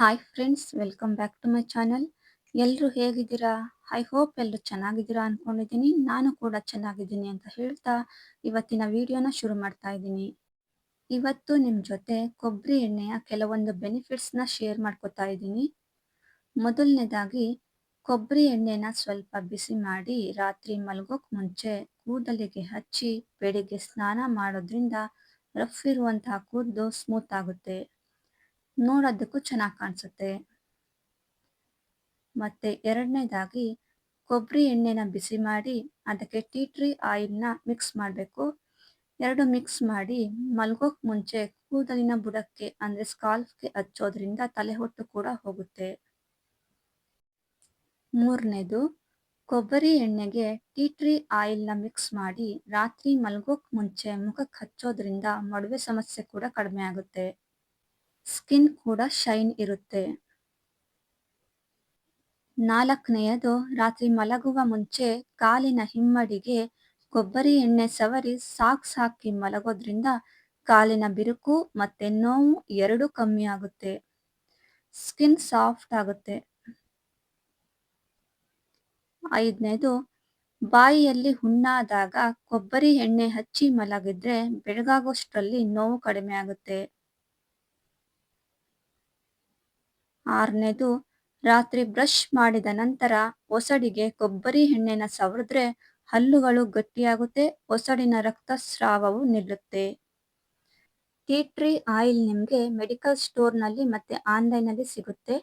Hi friends welcome back to my channel ಎಲ್ಲರೂ ಹೇಗಿದ್ದೀರಾ? I hope ಎಲ್ಲರೂ ಚೆನ್ನಾಗಿದ್ದೀರಾ ಅನ್ಕೊಂಡಿದ್ದೀನಿ. ನಾನು ಕೂಡ ಚೆನ್ನಾಗಿದ್ದೀನಿ ಅಂತ ಹೇಳ್ತಾ ಇವತ್ತಿನ ವಿಡಿಯೋನ ಶುರು ಮಾಡ್ತಾ ಇದ್ದೀನಿ. ಇವತ್ತು ನಿಮ್ಮ ಜೊತೆ ಕೊಬ್ಬರಿ ಎಣ್ಣೆಯ ಕೆಲವೊಂದು ಬೆನಿಫಿಟ್ಸ್ನ ಶೇರ್ ಮಾಡ್ಕೋತಾ ಇದ್ದೀನಿ. ಮೊದಲನೇದಾಗಿ ಕೊಬ್ಬರಿ ಎಣ್ಣೆನ ಸ್ವಲ್ಪ ಬಿಸಿ ಮಾಡಿ ರಾತ್ರಿ ಮಲಗೋಕ್ ಮುಂಚೆ ಕೂದಲಿಗೆ ಹಚ್ಚಿ ಬೆಳಿಗ್ಗೆ ಸ್ನಾನ ಮಾಡೋದ್ರಿಂದ ರಫ್ ಇರುವಂತಹ ಕೂದಲು ಸ್ಮೂತ್ ಆಗುತ್ತೆ. ನೋಡೋದಕ್ಕೂ ಚೆನ್ನಾಗಿ ಕಾಣಿಸುತ್ತೆ. ಮತ್ತೆ ಎರಡನೇದಾಗಿ ಕೊಬ್ಬರಿ ಎಣ್ಣೆನ ಬಿಸಿ ಮಾಡಿ ಅದಕ್ಕೆ ಟೀ ಟ್ರೀ ಆಯಿಲ್ನ ಮಿಕ್ಸ್ ಮಾಡಬೇಕು. ಎರಡು ಮಿಕ್ಸ್ ಮಾಡಿ ಮಲ್ಗೋಕ್ ಮುಂಚೆ ಕೂದಲಿನ ಬುಡಕ್ಕೆ ಅಂದರೆ ಸ್ಕಾಲ್ಫ್ಗೆ ಹಚ್ಚೋದ್ರಿಂದ ತಲೆಹೊಟ್ಟು ಕೂಡ ಹೋಗುತ್ತೆ. ಮೂರನೇದು ಕೊಬ್ಬರಿ ಎಣ್ಣೆಗೆ ಟೀ ಟ್ರೀ ಆಯಿಲ್ನ ಮಿಕ್ಸ್ ಮಾಡಿ ರಾತ್ರಿ ಮಲ್ಗೋಕ್ ಮುಂಚೆ ಮುಖಕ್ಕೆ ಹಚ್ಚೋದ್ರಿಂದ ಮಡುವೆ ಸಮಸ್ಯೆ ಕೂಡ ಕಡಿಮೆ ಆಗುತ್ತೆ. ಸ್ಕಿನ್ ಕೂಡ ಶೈನ್ ಇರುತ್ತೆ. ನಾಲ್ಕನೆಯದು, ರಾತ್ರಿ ಮಲಗುವ ಮುಂಚೆ ಕಾಲಿನ ಹಿಮ್ಮಡಿಗೆ ಕೊಬ್ಬರಿ ಎಣ್ಣೆ ಸವರಿ ಸಾಕ್ಸ್ ಹಾಕಿ ಮಲಗೋದ್ರಿಂದ ಕಾಲಿನ ಬಿರುಕು ಮತ್ತೆ ನೋವು ಎರಡೂ ಕಮ್ಮಿ ಆಗುತ್ತೆ. ಸ್ಕಿನ್ ಸಾಫ್ಟ್ ಆಗುತ್ತೆ. ಐದನೇದು ಬಾಯಿಯಲ್ಲಿ ಹುಣ್ಣಾದಾಗ ಕೊಬ್ಬರಿ ಎಣ್ಣೆ ಹಚ್ಚಿ ಮಲಗಿದ್ರೆ ಬೆಳಗಾಗೋಷ್ಟರಲ್ಲಿ ನೋವು ಕಡಿಮೆ ಆಗುತ್ತೆ. ಆರನೇದು ರಾತ್ರಿ ಬ್ರಷ್ ಮಾಡಿದ ನಂತರ ಒಸಡಿಗೆ ಕೊಬ್ಬರಿ ಎಣ್ಣೆನ ಸವರಿದ್ರೆ ಹಲ್ಲುಗಳು ಗಟ್ಟಿಯಾಗುತ್ತೆ ಒಸಡಿನ ರಕ್ತಸ್ರಾವವು ನಿಲ್ಲುತ್ತೆ. ಟೀ ಟ್ರೀ ಆಯಿಲ್ ನಿಮಗೆ ಮೆಡಿಕಲ್ ಸ್ಟೋರ್ನಲ್ಲಿ ಮತ್ತೆ ಆನ್ಲೈನಲ್ಲಿ ಸಿಗುತ್ತೆ.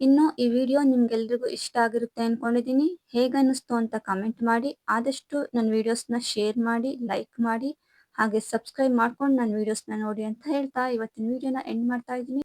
ಇನ್ನು ಈ ವಿಡಿಯೋ ನಿಮ್ಗೆಲ್ರಿಗೂ ಇಷ್ಟ ಆಗಿರುತ್ತೆ ಅನ್ಕೊಂಡಿದ್ದೀನಿ. ಹೇಗನ್ನಿಸ್ತು ಅಂತ ಕಮೆಂಟ್ ಮಾಡಿ. ಆದಷ್ಟು ನನ್ನ ವಿಡಿಯೋಸ್ನ ಶೇರ್ ಮಾಡಿ ಲೈಕ್ ಮಾಡಿ, ಹಾಗೆ ಸಬ್ಸ್ಕ್ರೈಬ್ ಮಾಡ್ಕೊಂಡು ನನ್ನ ವಿಡಿಯೋಸ್ನ ನೋಡಿ ಅಂತ ಹೇಳ್ತಾ ಇವತ್ತಿನ ವಿಡಿಯೋನ ಎಂಡ್ ಮಾಡ್ತಾ ಇದ್ದೀನಿ.